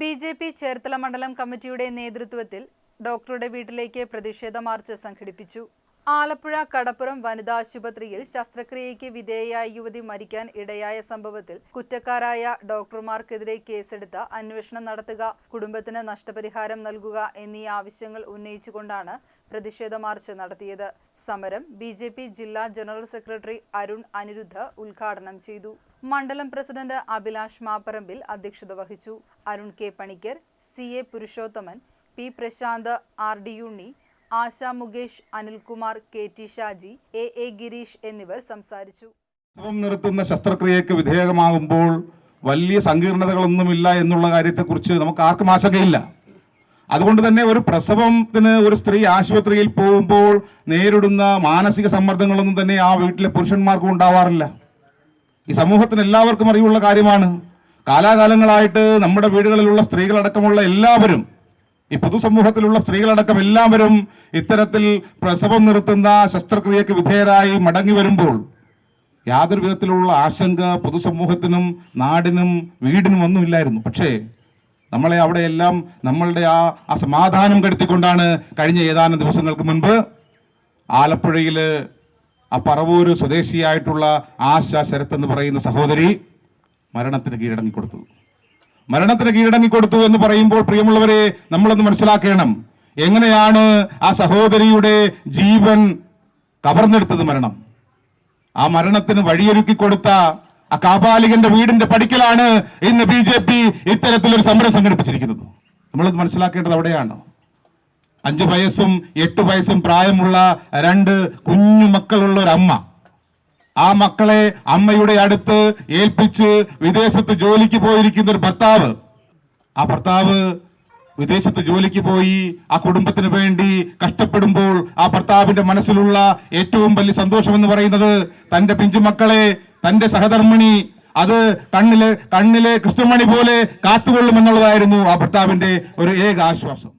B J P Cherthala മണ്ഡലം കമ്മിറ്റിയുടെ നേതൃത്വത്തിൽ ഡോക്ടറുടെ വീട്ടിലേക്ക് പ്രതിഷേധ മാർച്ച് സംഘടിപ്പിച്ചു. ആലപ്പുഴ കടപ്പുറം വനിതാ ആശുപത്രിയിൽ ശസ്ത്രക്രിയയ്ക്ക് വിധേയയായ യുവതി മരിക്കാൻ ഇടയായ സംഭവത്തിൽ കുറ്റക്കാരായ ഡോക്ടർമാർക്കെതിരെ കേസെടുത്ത് അന്വേഷണം നടത്തുക കുടുംബത്തിന് നഷ്ടപരിഹാരം നൽകുക എന്നീ ആവശ്യങ്ങൾ ഉന്നയിച്ചുകൊണ്ടാണ് പ്രതിഷേധ മാർച്ച് നടത്തിയത്. സമരം ബി ജില്ലാ ജനറൽ സെക്രട്ടറി അരുൺ അനിരുദ്ധ ഉദ്ഘാടനം ചെയ്തു. മണ്ഡലം പ്രസിഡന്റ് അഭിലാഷ് മാപ്പറമ്പിൽ അധ്യക്ഷത വഹിച്ചു. Arun K Panicker C A Purushothaman P Prasanth R D Unni Asha Mukesh Anilkumar K T Shaji A A Gireesh എന്നിവർ സംസാരിച്ചു. പ്രസവം നിർത്തുന്ന ശസ്ത്രക്രിയക്ക് വിധേയമാകുമ്പോൾ വലിയ സങ്കീർണതകളൊന്നുമില്ല എന്നുള്ള കാര്യത്തെക്കുറിച്ച് നമുക്ക് ആർക്കും ആശങ്കയില്ല. അതുകൊണ്ട് തന്നെ ഒരു പ്രസവത്തിന് ഒരു സ്ത്രീ ആശുപത്രിയിൽ പോകുമ്പോൾ നേരിടുന്ന മാനസിക സമ്മർദ്ദങ്ങളൊന്നും തന്നെ ആ വീട്ടിലെ പുരുഷന്മാർക്കും ഉണ്ടാവാറില്ല. ഈ സമൂഹത്തിന് എല്ലാവർക്കും അറിവുള്ള കാര്യമാണ്. കാലാകാലങ്ങളായിട്ട് നമ്മുടെ വീടുകളിലുള്ള സ്ത്രീകളടക്കമുള്ള എല്ലാവരും ഈ പൊതുസമൂഹത്തിലുള്ള സ്ത്രീകളടക്കം എല്ലാവരും ഇത്തരത്തിൽ പ്രസവം നിർത്തുന്ന ശസ്ത്രക്രിയക്ക് വിധേയരായി മടങ്ങി വരുമ്പോൾ യാതൊരു വിധത്തിലുള്ള ആശങ്ക പൊതുസമൂഹത്തിനും നാടിനും വീടിനും ഒന്നുമില്ലായിരുന്നു. പക്ഷേ നമ്മളെ അവിടെയെല്ലാം നമ്മളുടെ ആ ആ സമാധാനം കെടുത്തിക്കൊണ്ടാണ് കഴിഞ്ഞ ഏതാനും ദിവസങ്ങൾക്ക് മുൻപ് ആലപ്പുഴയിൽ ആ പറവൂര് സ്വദേശിയായിട്ടുള്ള ആശ ശരത്ത് എന്ന് പറയുന്ന സഹോദരി മരണത്തിന് കീഴടങ്ങിക്കൊടുത്തത്. മരണത്തിന് കീഴടങ്ങിക്കൊടുത്തു എന്ന് പറയുമ്പോൾ പ്രിയമുള്ളവരെ നമ്മളൊന്ന് മനസ്സിലാക്കണം. എങ്ങനെയാണ് ആ സഹോദരിയുടെ ജീവൻ കവർന്നെടുത്തത് മരണം? ആ മരണത്തിന് വഴിയൊരുക്കി കൊടുത്ത ആ കാപാലികന്റെ വീടിന്റെ പടിക്കലാണ് ഇന്ന് ബി ജെ പി ഇത്തരത്തിലൊരു സമരം സംഘടിപ്പിച്ചിരിക്കുന്നത്. നമ്മളത് മനസ്സിലാക്കേണ്ടത് അവിടെയാണ്. അഞ്ചു വയസ്സും എട്ട് വയസ്സും പ്രായമുള്ള രണ്ട് കുഞ്ഞു മക്കളുള്ള ഒരു അമ്മ ആ മക്കളെ അമ്മയുടെ അടുത്ത് ഏൽപ്പിച്ച് വിദേശത്ത് ജോലിക്ക് പോയിരിക്കുന്ന ഒരു ഭർത്താവ്. ആ ഭർത്താവ് വിദേശത്ത് ജോലിക്ക് പോയി ആ കുടുംബത്തിന് വേണ്ടി കഷ്ടപ്പെടുമ്പോൾ ആ ഭർത്താവിന്റെ മനസ്സിലുള്ള ഏറ്റവും വലിയ സന്തോഷം എന്ന് പറയുന്നത് തന്റെ പിഞ്ചുമക്കളെ തന്റെ സഹധർമ്മിണി അത് കണ്ണിലെ കണ്ണിലെ കൃഷ്ണമണി പോലെ കാത്തുകൊള്ളുമെന്നുള്ളതായിരുന്നു ആ ഭർത്താവിന്റെ ഒരു ഏക ആശ്വാസം.